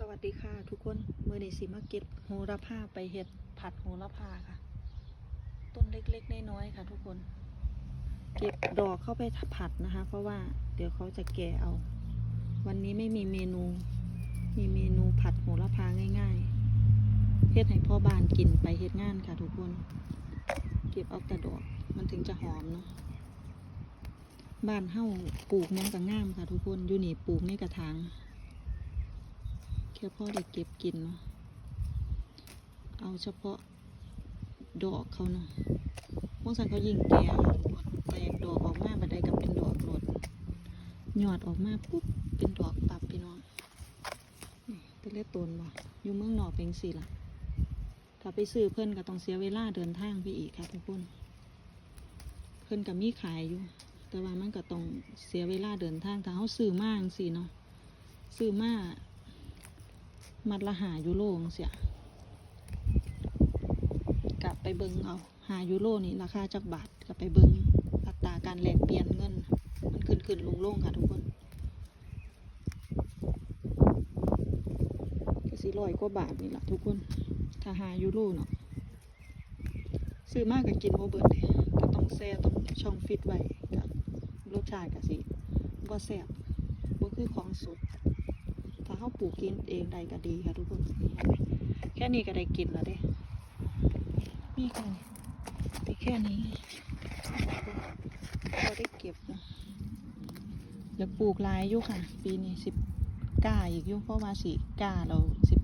สวัสดีค่ะทุกคนมือนี้สิมาเก็บโหระพาไปเห็ดผัดโหระพาค่ะ ต้นเล็กๆน้อยๆค่ะ ทุกคน เก็บดอกเข้าไปผัดนะคะ เพราะว่าเดี๋ยวเขาจะแก่เอา วันนี้ไม่มีเมนู มีเมนูผัดโหระพาง่ายๆเฮ็ดให้พ่อบ้านกินไปเฮ็ดงานค่ะ ทุกคน เก็บเอาแต่ดอกมันถึงจะหอมเนาะบ้านเฮ้าปลูกหยังก็งามค่ะ ทุกคนอยู่นี่ปลูกในกระถาง แค่พ่อได้เก็บกินเนาะเอาเฉพาะดอกเขาเนาะพวกสันเขายิงแก่แตกดอกออกมาบัดใดก็เป็นดอกหลดหยอดออกมาปุ๊บเป็นดอกปับพี่น้องนี่เป็นเลือดตนบ่อยู่เมืองนอกเป็นสิล่ะถ้าไปซื้อเพื่อนก็ต้องเสียเวลาเดินทางไปอีกค่ะทุกคนเพื่อนก็มีขายอยู่ แต่ว่ามันก็ต้องเสียเวลาเดินทางถ้าเขาซื้อมากสิเนาะซื้อมาก มัดละหายูโรงเสียกลับไปเบิงเอาหายูโรนี่ราคาจักบาทกลับไปเบิงอัตราการแลกเปลี่ยนเงิน มันขึ้นขึ้นลงลงค่ะทุกคนก็สี่ร้อยกว่าบาทนี่แหละทุกคน ถ้าหายูโรเนาะซื้อมากก็กินโมเบิร์ดเลยก็ต้องแซ่ต้องช่องฟิตไว้กับรสชาติก็สิบ่แซ่บบ่คือของสด เขาปลูกกินเองได้ก็ดีค่ะทุกคนแค่นี้ก็ได้กินแล้วเด้นี่ค่ะแต่แค่นี้เราได้เก็บนะอยากปลูกลายอยู่ค่ะ ปีนี้สิบก้าอีกยู่เพราะว่าสิกล้าเราสิบ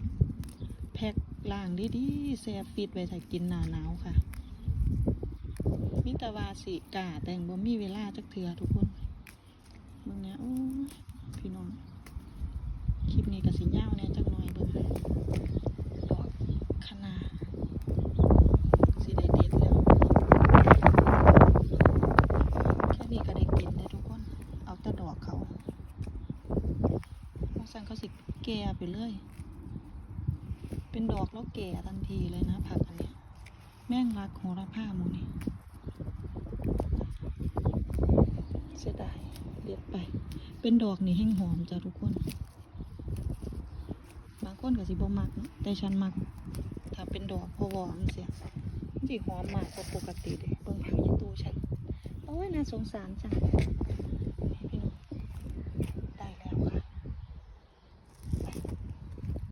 แพ็คล่างดีๆแซ่บฟิตไว้ถ้ากินหนาหนาวค่ะมิตรวาสิกล้าแต่งบ่มีเวลาจักเทือทุกคนมึงเนี้ยโอ้ยพี่น้อง คลิปนี้ก็สิยาวแหน่จักหน่อยเบิ่งค่ะดอกคะนาสิได้เด็ดแล้ว แค่นี้ก็ได้กินเลยทุกคน เอาแต่ดอกเขาบาง สั่นเขาสิแก่ไปเรื่อย เป็นดอกแล้วแก่ทันทีเลยนะผักอันเนี้ยแม่งรักโหระพาหมูนี่เสียดายเด็ดไป เป็นดอกนี่แห้งหอมจ้ะทุกคน บางคนก็สิบ่มักเนาะแต่ฉันมัก ถ้าเป็นดอกพอวอนเสียสิหอมมากกว่าปกติเด้เบิ่งผักยีตู้ฉันโอ้ยน่าสงสารจัง